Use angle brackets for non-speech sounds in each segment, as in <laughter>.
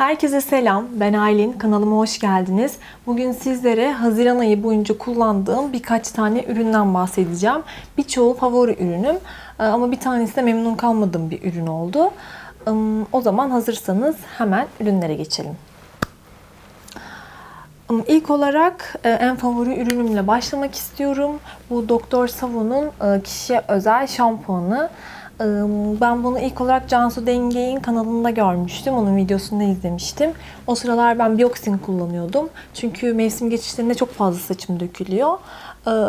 Herkese selam. Ben Aylin. Kanalıma hoş geldiniz. Bugün sizlere Haziran ayı boyunca kullandığım birkaç tane üründen bahsedeceğim. Birçoğu favori ürünüm Ee, ama bir tanesi de memnun kalmadığım bir ürün oldu. O zaman hazırsanız hemen ürünlere geçelim. İlk olarak e, en favori ürünümle başlamak istiyorum. Bu Doktor Savun'un e, kişiye özel şampuanı. Ben bunu ilk olarak Cansu Dengey'in kanalında görmüştüm. Onun videosunda izlemiştim. O sıralar ben Bioxin kullanıyordum. Çünkü mevsim geçişlerinde çok fazla saçım dökülüyor.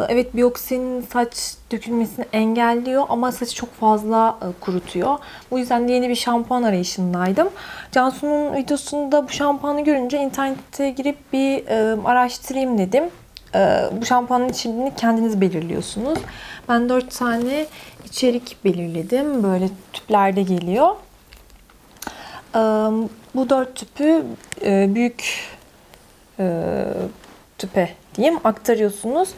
Evet Bioxin saç dökülmesini engelliyor ama saçı çok fazla e, kurutuyor. Bu yüzden de yeni bir şampuan arayışındaydım. Cansu'nun videosunda bu şampuanı görünce internete girip bir e, araştırayım dedim. E, bu şampuanın içeriğini kendiniz belirliyorsunuz. Ben 4 tane içerik belirledim. Böyle tüplerde geliyor. E, bu dört tüpü e, büyük e, tüpe diyeyim aktarıyorsunuz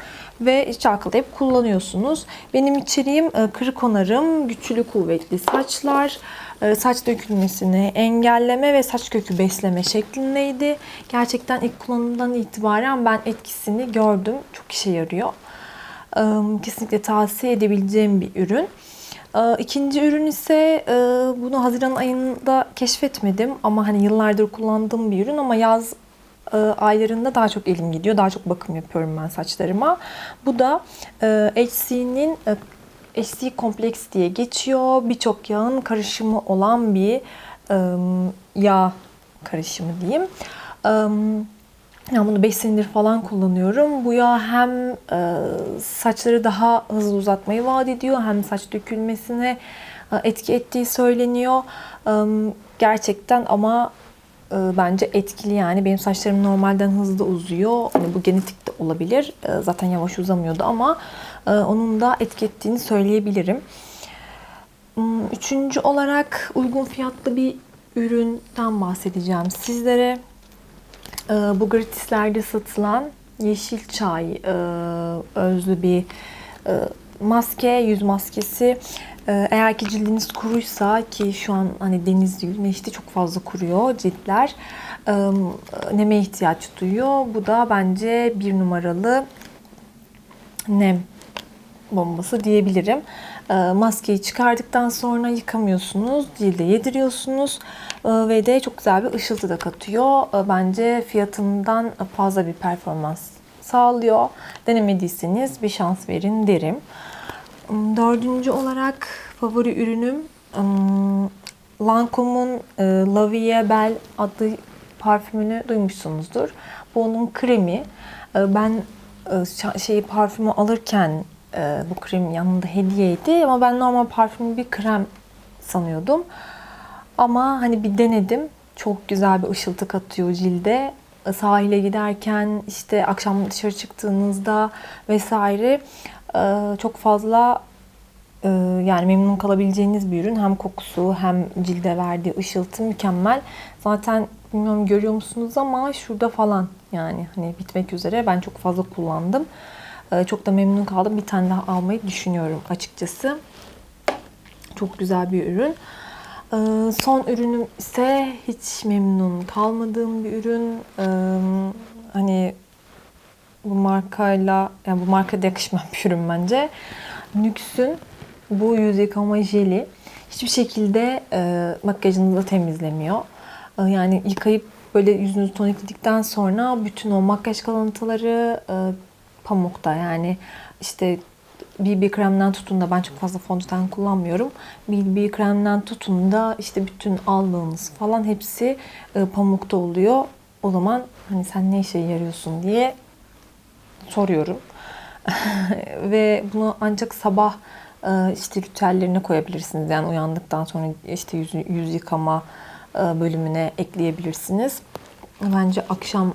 ve çalkalayıp kullanıyorsunuz. Benim içeriğim e, kırık onarım, güçlü kuvvetli saçlar, e, saç dökülmesini engelleme ve saç kökü besleme şeklindeydi. Gerçekten ilk kullanımdan itibaren ben etkisini gördüm. Çok işe yarıyor. E, Kesinlikle tavsiye edebileceğim bir ürün. İkinci ürün ise bunu Haziran ayında keşfetmedim ama hani yıllardır kullandığım bir ürün ama yaz aylarında daha çok elim gidiyor. Daha çok bakım yapıyorum ben saçlarıma. Bu da e, HC'nin e, HC kompleks diye geçiyor. Birçok yağın karışımı olan bir e, yağ karışımı diyeyim. E, yani bunu 5 senedir falan kullanıyorum. Bu yağ hem e, saçları daha hızlı uzatmayı vaat ediyor hem saç dökülmesine e, etki ettiği söyleniyor. E, gerçekten ama e, bence etkili yani. Benim saçlarım normalden hızlı uzuyor. Hani bu genetik de olabilir. E, zaten yavaş uzamıyordu ama e, onun da etki ettiğini söyleyebilirim. Hmm, Üçüncü olarak uygun fiyatlı bir üründen bahsedeceğim sizlere. E, bu gratislerde satılan yeşil çay e, özlü bir e, maske, yüz maskesi. E, Eğer ki cildiniz kuruysa ki şu an hani deniz güneşte çok fazla kuruyor ciltler. e, Neme ihtiyaç duyuyor. Bu da bence bir numaralı nem bombası diyebilirim. E, Maskeyi çıkardıktan sonra yıkamıyorsunuz, cilde yediriyorsunuz ve de çok güzel bir ışıltı da katıyor. Bence fiyatından fazla bir performans sağlıyor. Denemediyseniz bir şans verin derim. Dördüncü olarak favori ürünüm Lancome'un e, La Belle adlı parfümünü duymuşsunuzdur. Bu onun kremi. Ben şa- şeyi parfümü alırken e, bu krem yanında hediyeydi ama ben normal parfümü bir krem sanıyordum. Ama hani bir denedim. Çok güzel bir ışıltı katıyor cilde. Sahile giderken işte akşam dışarı çıktığınızda vesaire çok fazla e, yani memnun kalabileceğiniz bir ürün. Hem kokusu hem cilde verdiği ışıltı mükemmel. Zaten bilmiyorum görüyor musunuz ama şurada falan yani hani bitmek üzere. Ben çok fazla kullandım. E, Çok da memnun kaldım. Bir tane daha almayı düşünüyorum açıkçası. Çok güzel bir ürün. Ee, Son ürünüm ise hiç memnun kalmadığım bir ürün. Ee, Hani bu markayla, yani bu markada yakışmayan bir ürün bence. Nüks'ün bu yüz yıkama jeli hiçbir şekilde e, makyajınızı temizlemiyor. E, yani yıkayıp böyle yüzünüzü tonikledikten sonra bütün o makyaj kalıntıları e, pamukta yani işte BB kremden tutun da ben çok fazla fondöten kullanmıyorum. BB kremden tutun da işte bütün allığınız falan hepsi e, pamukta oluyor. O zaman hani sen ne işe yarıyorsun diye soruyorum. <laughs> Ve bunu ancak sabah e, işte ritüellerine koyabilirsiniz. Yani uyandıktan sonra işte yüz, yüz yıkama e, bölümüne ekleyebilirsiniz. Bence akşam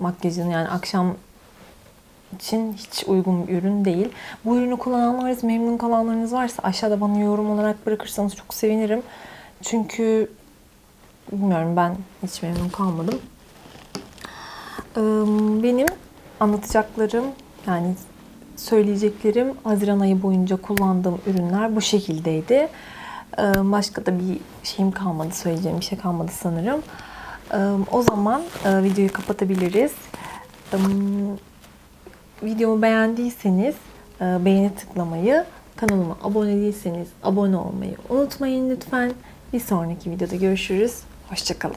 makyajını yani akşam için hiç uygun bir ürün değil. Bu ürünü kullananlarınız, memnun kalanlarınız varsa aşağıda bana yorum olarak bırakırsanız çok sevinirim. Çünkü bilmiyorum ben hiç memnun kalmadım. Benim anlatacaklarım yani söyleyeceklerim Haziran ayı boyunca kullandığım ürünler bu şekildeydi. Ee, Başka da bir şeyim kalmadı, söyleyeceğim bir şey kalmadı sanırım. Ee, O zaman e, videoyu kapatabiliriz. Ee, Videomu beğendiyseniz e, beğeni tıklamayı, kanalıma abone değilseniz abone olmayı unutmayın lütfen. Bir sonraki videoda görüşürüz. Hoşçakalın.